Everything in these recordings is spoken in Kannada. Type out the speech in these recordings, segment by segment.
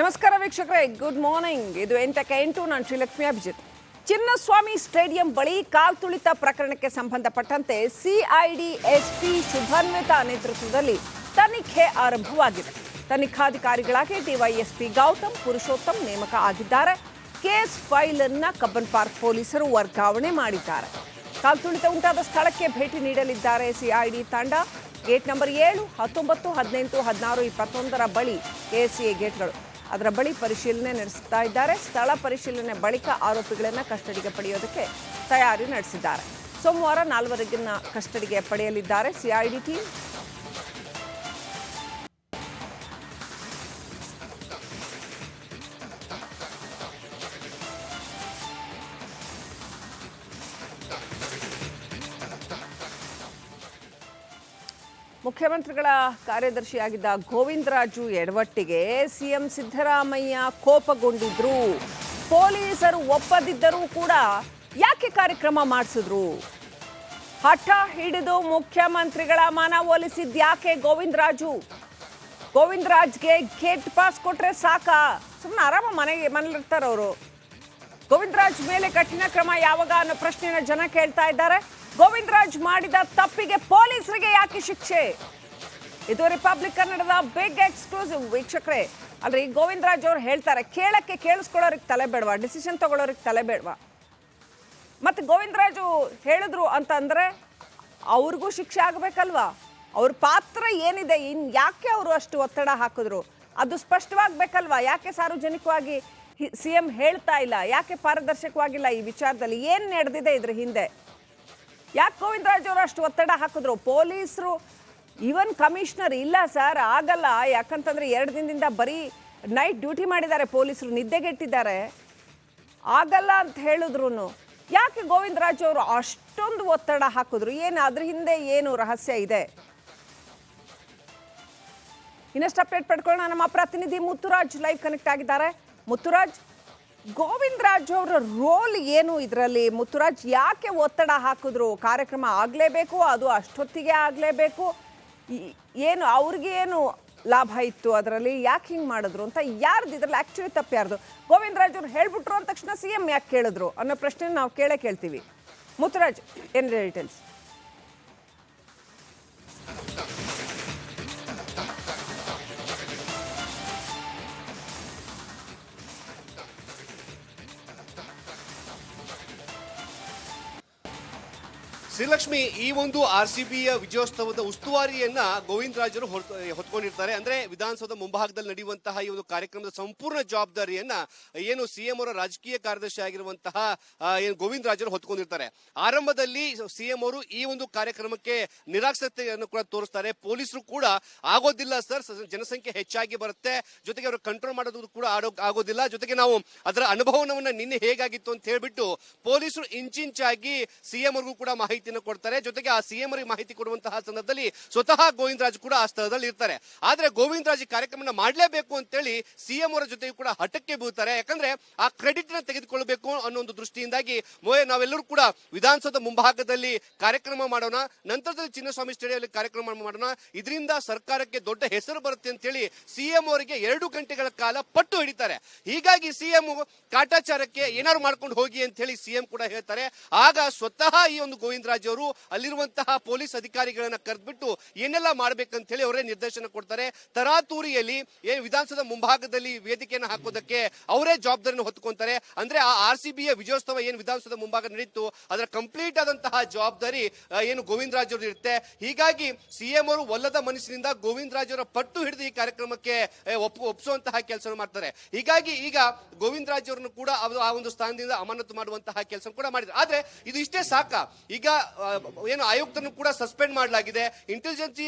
ನಮಸ್ಕಾರ ವೀಕ್ಷಕರೇ ಗುಡ್ ಮಾರ್ನಿಂಗ್ ಇದು ಎಂಟಕ್ಕೆ ಎಂಟು, ನಾನು ಶ್ರೀಲಕ್ಷ್ಮಿ ಅಭಿಜಿತ್. ಚಿನ್ನಸ್ವಾಮಿ ಸ್ಟೇಡಿಯಂ ಬಳಿ ಕಾಲ್ತುಳಿತ ಪ್ರಕರಣಕ್ಕೆ ಸಂಬಂಧಪಟ್ಟಂತೆ ಸಿಐಡಿ ಎಸ್ಪಿ ಶುಭನ್ವಿತಾ ನೇತೃತ್ವದಲ್ಲಿ ತನಿಖೆ ಆರಂಭವಾಗಿದೆ. ತನಿಖಾಧಿಕಾರಿಗಳಾಗಿ ಡಿವೈಎಸ್ಪಿ ಗೌತಮ್ ಪುರುಷೋತ್ತಮ್ ನೇಮಕ ಆಗಿದ್ದಾರೆ. ಕೇಸ್ ಫೈಲ್ ಅನ್ನ ಕಬ್ಬನ್ ಪಾರ್ಕ್ ಪೊಲೀಸರು ವರ್ಗಾವಣೆ ಮಾಡಿದ್ದಾರೆ. ಕಾಲ್ತುಳಿತ ಉಂಟಾದ ಸ್ಥಳಕ್ಕೆ ಭೇಟಿ ನೀಡಲಿದ್ದಾರೆ ಸಿಐಡಿ ತಂಡ. ಗೇಟ್ ನಂಬರ್ ಏಳು, ಹತ್ತೊಂಬತ್ತು, ಹದಿನೆಂಟು, ಹದಿನಾರು, ಇಪ್ಪತ್ತೊಂದರ ಬಳಿ ಎಸಿಎ ಗೇಟ್ಗಳು. ಅದರ ಬಳಿ ಪರಿಶೀಲನೆ ನಡೆಸ್ತಾ ಇದ್ದಾರೆ. ಸ್ಥಳ ಪರಿಶೀಲನೆ ಬಳಿಕ ಆರೋಪಿಗಳನ್ನು ಕಸ್ಟಡಿಗೆ ಪಡೆಯೋದಕ್ಕೆ ತಯಾರಿ ನಡೆಸಿದ್ದಾರೆ. ಸೋಮವಾರ ನಾಲ್ವರಿಗಿನ ಕಸ್ಟಡಿಗೆ ಪಡೆಯಲಿದ್ದಾರೆ. ಸಿಐಡಿ ಟೀಮ್ ಮುಖ್ಯಮಂತ್ರಿಗಳ ಕಾರ್ಯದರ್ಶಿಯಾಗಿದ್ದ ಗೋವಿಂದರಾಜು ಎಡವಟ್ಟಿಗೆ ಸಿಎಂ ಸಿದ್ದರಾಮಯ್ಯ ಕೋಪಗೊಂಡಿದ್ರು. ಪೊಲೀಸರು ಒಪ್ಪದಿದ್ದರೂ ಕೂಡ ಯಾಕೆ ಕಾರ್ಯಕ್ರಮ ಮಾಡಿಸಿದ್ರು? ಹಠ ಹಿಡಿದು ಮುಖ್ಯಮಂತ್ರಿಗಳ ಮನವೊಲಿಸಿದ್ಯಾಕೆ ಗೋವಿಂದರಾಜು? ಗೋವಿಂದರಾಜ್ಗೆ ಗೇಟ್ ಪಾಸ್ ಕೊಟ್ರೆ ಸಾಕಾ? ಸುಮ್ಮನೆ ಆರಾಮ ಮನೆಗೆ ಮನೇಲಿರ್ತಾರೆ ಅವರು ಗೋವಿಂದರಾಜ್ ಮೇಲೆ ಕಠಿಣ ಕ್ರಮ ಯಾವಾಗ ಅನ್ನೋ ಪ್ರಶ್ನೆಯನ್ನು ಜನ ಕೇಳ್ತಾ ಇದ್ದಾರೆ. ಗೋವಿಂದರಾಜ್ ಮಾಡಿದ ತಪ್ಪಿಗೆ ಪೊಲೀಸರಿಗೆ ಯಾಕೆ ಶಿಕ್ಷೆ? ಇದು ರಿಪಬ್ಲಿಕ್ ಕನ್ನಡದ ಬಿಗ್ ಎಕ್ಸ್ಕ್ಲೂಸಿವ್ ವೀಕ್ಷಕರೇ. ಅಲ್ರಿ, ಗೋವಿಂದರಾಜ್ ಅವ್ರು ಹೇಳ್ತಾರೆ, ಕೇಳಕ್ಕೆ ಕೇಳಿಸ್ಕೊಳ್ಳೋರಿಗೆ ತಲೆ ಬೇಡವಾ? ಡಿಸಿಷನ್ ತಗೊಳ್ಳೋರಿಗೆ ತಲೆ ಬೇಡವಾ? ಮತ್ತೆ ಗೋವಿಂದರಾಜು ಹೇಳಿದ್ರು ಅಂತ ಅಂದ್ರೆ ಅವ್ರಿಗೂ ಶಿಕ್ಷೆ ಆಗಬೇಕಲ್ವಾ? ಅವ್ರ ಪಾತ್ರ ಏನಿದೆ? ಇನ್ ಯಾಕೆ ಅವರು ಅಷ್ಟು ಒತ್ತಡ ಹಾಕಿದ್ರು? ಅದು ಸ್ಪಷ್ಟವಾಗಬೇಕಲ್ವಾ? ಯಾಕೆ ಸಾರ್ವಜನಿಕವಾಗಿ ಸಿ ಎಂ ಹೇಳ್ತಾ ಇಲ್ಲ? ಯಾಕೆ ಪಾರದರ್ಶಕವಾಗಿಲ್ಲ ಈ ವಿಚಾರದಲ್ಲಿ? ಏನು ನಡೆದಿದೆ ಇದ್ರ ಹಿಂದೆ? ಯಾಕೆ ಗೋವಿಂದರಾಜ್ ಅವರು ಅಷ್ಟು ಒತ್ತಡ ಹಾಕಿದ್ರು? ಪೊಲೀಸರು ಈವನ್ ಕಮಿಷನರ್ ಇಲ್ಲ ಸರ್ ಆಗಲ್ಲ. ಯಾಕಂತಂದ್ರೆ ಎರಡು ದಿನದಿಂದ ಬರೀ ನೈಟ್ ಡ್ಯೂಟಿ ಮಾಡಿದ್ದಾರೆ ಪೊಲೀಸರು ನಿದ್ದೆಗೆಟ್ಟಿದ್ದಾರೆ ಆಗಲ್ಲ ಅಂತ ಹೇಳಿದ್ರು ಯಾಕೆ ಗೋವಿಂದರಾಜ್ ಅವರು ಅಷ್ಟೊಂದು ಒತ್ತಡ ಹಾಕಿದ್ರು? ಏನು ಅದ್ರ ಹಿಂದೆ ಏನು ರಹಸ್ಯ ಇದೆ? ಇನ್ನಷ್ಟು ಅಪ್ಡೇಟ್ ಪಡ್ಕೊಳ್ಳೋಣ. ನಮ್ಮ ಪ್ರತಿನಿಧಿ ಮುತ್ತುರಾಜ್ ಲೈವ್ ಕನೆಕ್ಟ್ ಆಗಿದ್ದಾರೆ. ಮುತ್ತುರಾಜ್ ಗೋವಿಂದರಾಜ್ ಅವರ ರೋಲ್ ಏನು ಇದರಲ್ಲಿ? ಮುತ್ತುರಾಜ್ ಯಾಕೆ ಒತ್ತಡ ಹಾಕಿದ್ರು? ಕಾರ್ಯಕ್ರಮ ಆಗಲೇಬೇಕು, ಅದು ಅಷ್ಟೊತ್ತಿಗೆ ಆಗಲೇಬೇಕು. ಏನು, ಅವ್ರಿಗೆ ಏನು ಲಾಭ ಇತ್ತು ಅದರಲ್ಲಿ? ಯಾಕೆ ಹಿಂಗೆ ಮಾಡಿದ್ರು ಅಂತ ಯಾರ್ದು ಇದರಲ್ಲಿ? ಆ್ಯಕ್ಚುಲಿ ತಪ್ಪು ಯಾರ್ದು? ಗೋವಿಂದರಾಜ್ ಅವ್ರು ಹೇಳ್ಬಿಟ್ರು ಅಂದ ತಕ್ಷಣ ಸಿ ಎಂ ಯಾಕೆ ಕೇಳಿದ್ರು? ಅನ್ನೋ ಪ್ರಶ್ನೆ ನಾವು ಕೇಳೇ ಕೇಳ್ತೀವಿ. ಮುತ್ತುರಾಜ್ ಏನು ಡೀಟೇಲ್ಸ್ ಶ್ರೀಲಕ್ಷ್ಮಿ ಈ ಒಂದು ಆರ್ ಸಿ ಬಿಯ ವಿಜಯೋತ್ಸವದ ಉಸ್ತುವಾರಿಯನ್ನ ಗೋವಿಂದ ರಾಜರು ಹೊತ್ಕೊಂಡಿರ್ತಾರೆ. ಅಂದ್ರೆ ವಿಧಾನಸೌಧ ಮುಂಭಾಗದಲ್ಲಿ ನಡೆಯುವಂತಹ ಈ ಒಂದು ಕಾರ್ಯಕ್ರಮದ ಸಂಪೂರ್ಣ ಜವಾಬ್ದಾರಿಯನ್ನ ಏನು ಸಿಎಂ ಅವರ ರಾಜಕೀಯ ಕಾರ್ಯದರ್ಶಿ ಆಗಿರುವಂತಹ ಏನು ಗೋವಿಂದ ರಾಜರು ಹೊತ್ಕೊಂಡಿರ್ತಾರೆ. ಆರಂಭದಲ್ಲಿ ಸಿಎಂ ಅವರು ಈ ಒಂದು ಕಾರ್ಯಕ್ರಮಕ್ಕೆ ನಿರಾಕ್ಷತೆಯನ್ನು ಕೂಡ ತೋರಿಸ್ತಾರೆ. ಪೊಲೀಸರು ಕೂಡ ಆಗೋದಿಲ್ಲ ಸರ್. ಜನಸಂಖ್ಯೆ ಹೆಚ್ಚಾಗಿ ಬರುತ್ತೆ. ಜೊತೆಗೆ ಅವರು ಕಂಟ್ರೋಲ್ ಮಾಡೋದು ಕೂಡ ಆಗೋದಿಲ್ಲ. ಜೊತೆಗೆ ನಾವು ಅದರ ಅನುಭವನವನ್ನ ನಿನ್ನೆ ಹೇಗಾಗಿತ್ತು ಅಂತ ಹೇಳ್ಬಿಟ್ಟು ಪೊಲೀಸರು ಇಂಚಿಂಚಾಗಿ ಸಿಎಂ ಅವ್ರಿಗೂ ಕೂಡ ಮಾಹಿತಿಯನ್ನು ಕೊಡ್ತಾರೆ. ಜೊತೆಗೆ ಆ ಸಿಎಂ ಅವರಿಗೆ ಮಾಹಿತಿ ಕೊಡುವಂತಹ ಸಂದರ್ಭದಲ್ಲಿ ಸ್ವತಃ ಗೋವಿಂದರಾಜ್ ಕೂಡ ಆ ಸ್ಥಳದಲ್ಲಿ ಇರ್ತಾರೆ. ಆದ್ರೆ ಗೋವಿಂದರಾಜ್ ಈ ಕಾರ್ಯಕ್ರಮನ ಮಾಡಲೇಬೇಕು ಅಂತೇಳಿ ಸಿಎಂ ಅವರ ಜೊತೆಗೆ ಕೂಡ ಹಠಕ್ಕೆ ಬೀಳ್ತಾರೆ. ಯಾಕಂದ್ರೆ ಆ ಕ್ರೆಡಿಟ್ನ ತೆಗೆದುಕೊಳ್ಳಬೇಕು ಅನ್ನೋ ಒಂದು ದೃಷ್ಟಿಯಿಂದಾಗಿ ಮೋಯ ನಾವೆಲ್ಲರೂ ಕೂಡ ವಿಧಾನಸೌಧ ಮುಂಭಾಗದಲ್ಲಿ ಕಾರ್ಯಕ್ರಮ ಮಾಡೋಣ, ನಂತರದಲ್ಲಿ ಚಿನ್ನಸ್ವಾಮಿ ಸ್ಟೇಡಿಯಂ ಕಾರ್ಯಕ್ರಮ ಮಾಡೋಣ. ಇದರಿಂದ ಸರ್ಕಾರಕ್ಕೆ ದೊಡ್ಡ ಹೆಸರು ಬರುತ್ತೆ ಅಂತೇಳಿ ಸಿಎಂ ಅವರಿಗೆ ಎರಡು ಗಂಟೆಗಳ ಕಾಲ ಪಟ್ಟು ಹಿಡಿತಾರೆ. ಹೀಗಾಗಿ ಸಿಎಂ ಕಾಟಾಚಾರಕ್ಕೆ ಏನಾದ್ರು ಮಾಡ್ಕೊಂಡು ಹೋಗಿ ಅಂತ ಹೇಳಿ ಸಿಎಂ ಕೂಡ ಹೇಳ್ತಾರೆ. ಆಗ ಸ್ವತಃ ಈ ಒಂದು ಗೋವಿಂದರಾಜ್ ಅವರು ಅಲ್ಲಿರುವಂತಹ ಪೊಲೀಸ್ ಅಧಿಕಾರಿಗಳನ್ನ ಕರೆದ್ಬಿಟ್ಟು ಏನೆಲ್ಲ ಮಾಡ್ಬೇಕಂತ ಹೇಳಿ ಅವರೇ ನಿರ್ದೇಶನ ಕೊಡ್ತಾರೆ. ತರಾತೂರಿಯಲ್ಲಿ ಏನ್ ವಿಧಾನಸೌಧ ಮುಂಭಾಗದಲ್ಲಿ ವೇದಿಕೆಯನ್ನು ಹಾಕೋದಕ್ಕೆ ಅವರೇ ಜವಾಬ್ದಾರಿಯನ್ನು ಹೊತ್ಕೊಂತಾರೆ. ಅಂದ್ರೆ ಆ ಆರ್ ಸಿ ವಿಜಯೋತ್ಸವ ಏನು ವಿಧಾನಸೌಧ ಮುಂಭಾಗ ನಡೀತು, ಅದರ ಕಂಪ್ಲೀಟ್ ಆದಂತಹ ಜವಾಬ್ದಾರಿ ಏನು ಗೋವಿಂದರಾಜ್ ಅವರು ಇರುತ್ತೆ. ಹೀಗಾಗಿ ಸಿಎಂ ಅವರು ಒಲ್ಲದ ಮನಸ್ಸಿನಿಂದ ಗೋವಿಂದರಾಜ್ ಅವರ ಪಟ್ಟು ಹಿಡಿದು ಈ ಕಾರ್ಯಕ್ರಮಕ್ಕೆ ಒಪ್ಪಿಸುವಂತಹ ಕೆಲಸ ಮಾಡ್ತಾರೆ. ಹೀಗಾಗಿ ಈಗ ಗೋವಿಂದರಾಜ್ ಅವರನ್ನು ಕೂಡ ಆ ಒಂದು ಸ್ಥಾನದಿಂದ ಅಮಾನತು ಮಾಡುವಂತಹ ಕೆಲಸ ಕೂಡ ಮಾಡಿದ್ರು ಆದ್ರೆ ಇದು ಇಷ್ಟೇ ಸಾಕ. ಈಗ ಏನು ಆಯುಕ್ತನು ಕೂಡ ಸಸ್ಪೆಂಡ್ ಮಾಡಲಾಗಿದೆ. ಇಂಟೆಲಿಜೆನ್ಸ್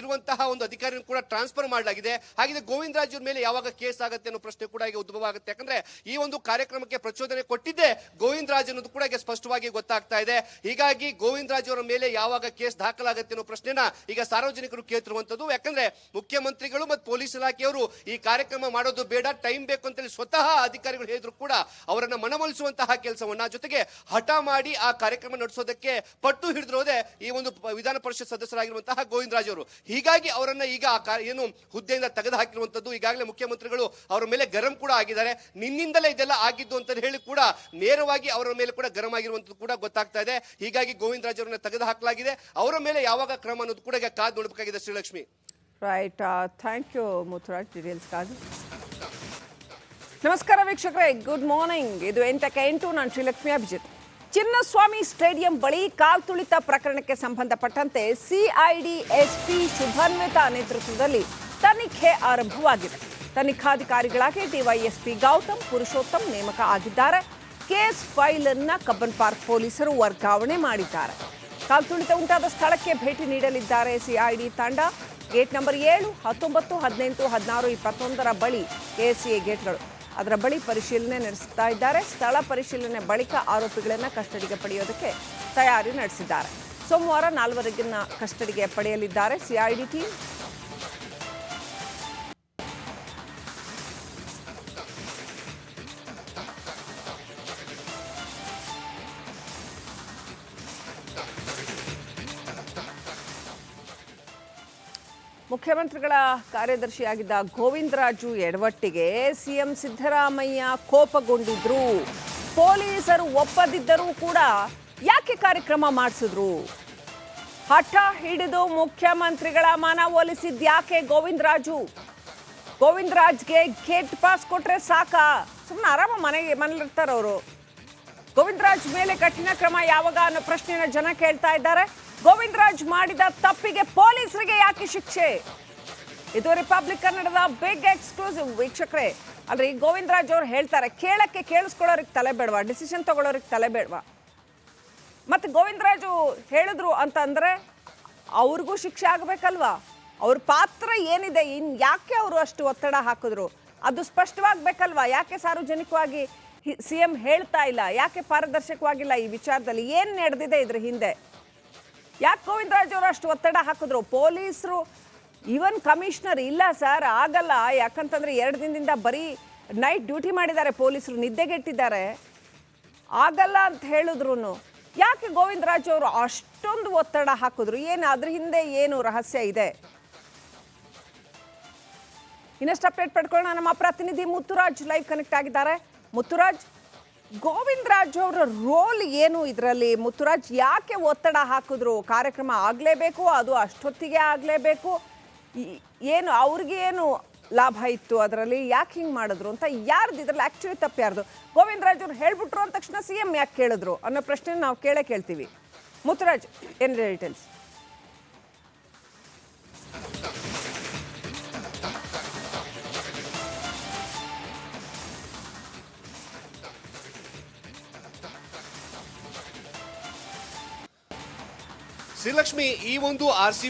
ಇರುವಂತಹ ಒಂದು ಅಧಿಕಾರಿಯನ್ನು ಕೂಡ ಟ್ರಾನ್ಸ್ಫರ್ ಮಾಡಲಾಗಿದೆ. ಹಾಗೆ ಗೋವಿಂದರಾಜ್ ರಾಜ್ ಮೇಲೆ ಯಾವಾಗ ಕೇಸ್ ಆಗುತ್ತೆ ಅನ್ನೋ ಪ್ರಶ್ನೆ ಕೂಡ ಈಗ ಉದ್ಭವ ಆಗುತ್ತೆ. ಯಾಕಂದ್ರೆ ಈ ಒಂದು ಕಾರ್ಯಕ್ರಮಕ್ಕೆ ಪ್ರಚೋದನೆ ಕೊಟ್ಟಿದ್ದೆ ಗೋವಿಂದರಾಜ್ ಅನ್ನೋದು ಕೂಡ ಈಗ ಸ್ಪಷ್ಟವಾಗಿ ಗೊತ್ತಾಗ್ತಾ ಇದೆ. ಹೀಗಾಗಿ ಗೋವಿಂದರಾಜ್ ಅವರ ಮೇಲೆ ಯಾವಾಗ ಕೇಸ್ ದಾಖಲಾಗುತ್ತೆ ಅನ್ನೋ ಪ್ರಶ್ನೆನ ಈಗ ಸಾರ್ವಜನಿಕರು ಕೇಳ್ತಿರುವಂತದ್ದು. ಯಾಕಂದ್ರೆ ಮುಖ್ಯಮಂತ್ರಿಗಳು ಮತ್ತು ಪೊಲೀಸ್ ಇಲಾಖೆಯವರು ಈ ಕಾರ್ಯಕ್ರಮ ಮಾಡೋದು ಬೇಡ, ಟೈಮ್ ಬೇಕು ಅಂತೇಳಿ ಸ್ವತಃ ಅಧಿಕಾರಿಗಳು ಹೇಳಿದ್ರು ಕೂಡ ಅವರನ್ನ ಮನವೊಲಿಸುವಂತಹ ಕೆಲಸವನ್ನ ಜೊತೆಗೆ ಹಠ ಮಾಡಿ ಆ ಕಾರ್ಯಕ್ರಮ ನಡೆಸೋದಕ್ಕೆ ಪಟ್ಟು ಹಿಡಿದಿರೋದೇ ಈ ಒಂದು ವಿಧಾನ ಪರಿಷತ್ ಸದಸ್ಯರಾಗಿರುವಂತಹ ಗೋವಿಂದರಾಜ್ ಅವರು. ಹೀಗಾಗಿ ಅವರನ್ನ ಈಗ ಏನು ಹುದ್ದೆಯಿಂದ ತೆಗೆದು ಹಾಕಿರುವಂತದ್ದು ಈಗಾಗಲೇ ಮುಖ್ಯಮಂತ್ರಿಗಳು ಅವರ ಮೇಲೆ ಗರಂ ಕೂಡ ಆಗಿದ್ದಾರೆ. ನಿನ್ನಿಂದಲೇ ಇದೆಲ್ಲ ಆಗಿದ್ದು ಅಂತ ಹೇಳಿ ಕೂಡ ನೇರವಾಗಿ ಅವರ ಮೇಲೆ ಕೂಡ ಗರಂ ಆಗಿರುವಂತದ್ದು ಕೂಡ ಗೊತ್ತಾಗ್ತಾ ಇದೆ. ಹೀಗಾಗಿ ಗೋವಿಂದರಾಜ್ ಅವರನ್ನ ತೆಗೆದು ಹಾಕಲಾಗಿದೆ ಅವರ ಮೇಲೆ ಯಾವಾಗ ಕ್ರಮ ಅನ್ನೋದು ಕೂಡ ಈಗ ಕಾದು ನೋಡಬೇಕಾಗಿದೆ Shrilakshmi. Right thank you Muthuraj ಡೀಟೇಲ್ಸ್ಗಾಗಿ ನಮಸ್ಕಾರ ವೀಕ್ಷಕರೇ ಗುಡ್ ಮಾರ್ನಿಂಗ್ ಇದು ಎಂಟಕ್ಕೆ ಎಂಟು, ನಾನು ಶ್ರೀಲಕ್ಷ್ಮಿ ಅಭಿಜಿತ್. ಚಿನ್ನಸ್ವಾಮಿ ಸ್ಟೇಡಿಯಂ ಬಳಿ ಕಾಲ್ತುಳಿತ ಪ್ರಕರಣಕ್ಕೆ ಸಂಬಂಧಪಟ್ಟಂತೆ ಸಿಐಡಿ ಎಸ್ಪಿ ಶುಭಾನ್ವಿತ ನೇತೃತ್ವದಲ್ಲಿ ತನಿಖೆ ಆರಂಭವಾಗಿದೆ. ತನಿಖಾಧಿಕಾರಿಗಳಾಗಿ ಡಿವೈಎಸ್ಪಿ ಗೌತಮ್ ಪುರುಷೋತ್ತಮ್ ನೇಮಕ ಆಗಿದ್ದಾರೆ. ಕೇಸ್ ಫೈಲ್ ಅನ್ನ ಕಬ್ಬನ್ ಪಾರ್ಕ್ ಪೊಲೀಸರು ವರ್ಗಾವಣೆ ಮಾಡಿದ್ದಾರೆ. ಕಾಲ್ತುಳಿತ ಉಂಟಾದ ಸ್ಥಳಕ್ಕೆ ಭೇಟಿ ನೀಡಲಿದ್ದಾರೆ ಸಿಐಡಿ ತಂಡ. ಗೇಟ್ ನಂಬರ್ ಏಳು, ಹತ್ತೊಂಬತ್ತು, ಹದಿನೆಂಟು, ಹದಿನಾರು, ಇಪ್ಪತ್ತೊಂದರ ಬಳಿ ಕೆಎಸ್ಸಿಎ ಗೇಟ್ಗಳು. ಅದರ ಬಳಿ ಪರಿಶೀಲನೆ ನಡೆಸ್ತಾ ಇದ್ದಾರೆ. ಸ್ಥಳ ಪರಿಶೀಲನೆ ಬಳಿಕ ಆರೋಪಿಗಳನ್ನು ಕಸ್ಟಡಿಗೆ ಪಡೆಯೋದಕ್ಕೆ ತಯಾರಿ ನಡೆಸಿದ್ದಾರೆ. ಸೋಮವಾರ ನಾಲ್ವರಿಗಿನ ಕಸ್ಟಡಿಗೆ ಪಡೆಯಲಿದ್ದಾರೆ. ಸಿಐಡಿ ಟೀಮ್ ಮುಖ್ಯಮಂತ್ರಿಗಳ ಕಾರ್ಯದರ್ಶಿಯಾಗಿದ್ದ ಗೋವಿಂದರಾಜು ಎಡವಟ್ಟಿಗೆ ಸಿಎಂ ಸಿದ್ದರಾಮಯ್ಯ ಕೋಪಗೊಂಡಿದ್ರು. ಪೊಲೀಸರು ಒಪ್ಪದಿದ್ದರೂ ಕೂಡ ಯಾಕೆ ಕಾರ್ಯಕ್ರಮ ಮಾಡಿಸಿದ್ರು? ಹಠ ಹಿಡಿದು ಮುಖ್ಯಮಂತ್ರಿಗಳ ಮನವೊಲಿಸಿದ್ಯಾಕೆ ಗೋವಿಂದರಾಜು? ಗೋವಿಂದರಾಜ್ಗೆ ಗೇಟ್ ಪಾಸ್ ಕೊಟ್ರೆ ಸಾಕಾ? ಸುಮ್ಮನೆ ಆರಾಮ ಮನೆಗೆ ಮನೇಲಿರ್ತಾರೆ ಅವರು ಗೋವಿಂದರಾಜ್ ಮೇಲೆ ಕಠಿಣ ಕ್ರಮ ಯಾವಾಗ ಅನ್ನೋ ಪ್ರಶ್ನೆಯನ್ನು ಜನ ಕೇಳ್ತಾ ಇದ್ದಾರೆ. ಗೋವಿಂದರಾಜ್ ಮಾಡಿದ ತಪ್ಪಿಗೆ ಪೊಲೀಸರಿಗೆ ಯಾಕೆ ಶಿಕ್ಷೆ? ಇದು ರಿಪಬ್ಲಿಕ್ ಕನ್ನಡದ ಬಿಗ್ ಎಕ್ಸ್ಕ್ಲೂಸಿವ್ ವೀಕ್ಷಕರೇ. ಅಲ್ರಿ, ಗೋವಿಂದರಾಜ್ ಅವ್ರು ಹೇಳ್ತಾರೆ, ಕೇಳಕ್ಕೆ ಕೇಳಿಸ್ಕೊಳ್ಳೋರಿಗೆ ತಲೆ ಬೇಡವಾ? ಡಿಸಿಷನ್ ತಗೊಳ್ಳೋರಿಗೆ ತಲೆ ಬೇಡವಾ? ಮತ್ತೆ ಗೋವಿಂದರಾಜು ಹೇಳಿದ್ರು ಅಂತಂದರೆ, ಅವ್ರಿಗೂ ಶಿಕ್ಷೆ ಆಗಬೇಕಲ್ವಾ? ಅವ್ರ ಪಾತ್ರ ಏನಿದೆ? ಇನ್ ಯಾಕೆ ಅವರು ಅಷ್ಟು ಒತ್ತಡ ಹಾಕಿದ್ರು? ಅದು ಸ್ಪಷ್ಟವಾಗಬೇಕಲ್ವಾ? ಯಾಕೆ ಸಾರ್ವಜನಿಕವಾಗಿ ಸಿ ಎಂ ಹೇಳ್ತಾ ಇಲ್ಲ? ಯಾಕೆ ಪಾರದರ್ಶಕವಾಗಿಲ್ಲ ಈ ವಿಚಾರದಲ್ಲಿ? ಏನು ನಡೆದಿದೆ ಇದ್ರ ಹಿಂದೆ? ಯಾಕೆ ಗೋವಿಂದರಾಜ್ ಅವರು ಅಷ್ಟು ಒತ್ತಡ ಹಾಕಿದ್ರು? ಪೊಲೀಸರು ಈವನ್ ಕಮಿಷನರ್ ಇಲ್ಲ ಸರ್ ಆಗಲ್ಲ. ಯಾಕಂತಂದ್ರೆ ಎರಡು ದಿನದಿಂದ ಬರೀ ನೈಟ್ ಡ್ಯೂಟಿ ಮಾಡಿದ್ದಾರೆ ಪೊಲೀಸರು ನಿದ್ದೆಗೆಟ್ಟಿದ್ದಾರೆ ಆಗಲ್ಲ ಅಂತ ಹೇಳಿದ್ರು ಯಾಕೆ ಗೋವಿಂದರಾಜ್ ಅವರು ಅಷ್ಟೊಂದು ಒತ್ತಡ ಹಾಕಿದ್ರು? ಏನು ಅದ್ರ ಹಿಂದೆ ಏನು ರಹಸ್ಯ ಇದೆ? ಇನ್ನಷ್ಟು ಅಪ್ಡೇಟ್ ಪಡ್ಕೊಳ್ಳೋಣ. ನಮ್ಮ ಪ್ರತಿನಿಧಿ ಮುತ್ತುರಾಜ್ ಲೈವ್ ಕನೆಕ್ಟ್ ಆಗಿದ್ದಾರೆ. ಮುತ್ತುರಾಜ್ ಗೋವಿಂದರಾಜ್ ಅವರ ರೋಲ್ ಏನು ಇದರಲ್ಲಿ? ಮುತ್ತುರಾಜ್ ಯಾಕೆ ಒತ್ತಡ ಹಾಕಿದ್ರು? ಕಾರ್ಯಕ್ರಮ ಆಗಲೇಬೇಕು, ಅದು ಅಷ್ಟೊತ್ತಿಗೆ ಆಗಲೇಬೇಕು. ಏನು, ಅವ್ರಿಗೆ ಏನು ಲಾಭ ಇತ್ತು ಅದರಲ್ಲಿ? ಯಾಕೆ ಹಿಂಗೆ ಮಾಡಿದ್ರು ಅಂತ ಯಾರ್ದು ಇದರಲ್ಲಿ? ಆ್ಯಕ್ಚುಲಿ ತಪ್ಪು ಯಾರ್ದು? ಗೋವಿಂದರಾಜ್ ಅವ್ರು ಹೇಳ್ಬಿಟ್ರು ಅಂದ ತಕ್ಷಣ ಸಿ ಎಂ ಯಾಕೆ ಕೇಳಿದ್ರು? ಅನ್ನೋ ಪ್ರಶ್ನೆ ನಾವು ಕೇಳೇ ಕೇಳ್ತೀವಿ. ಮುತ್ತುರಾಜ್ ಏನು ಡೀಟೇಲ್ಸ್ ಶ್ರೀಲಕ್ಷ್ಮಿ ಈ ಒಂದು ಆರ್ ಸಿ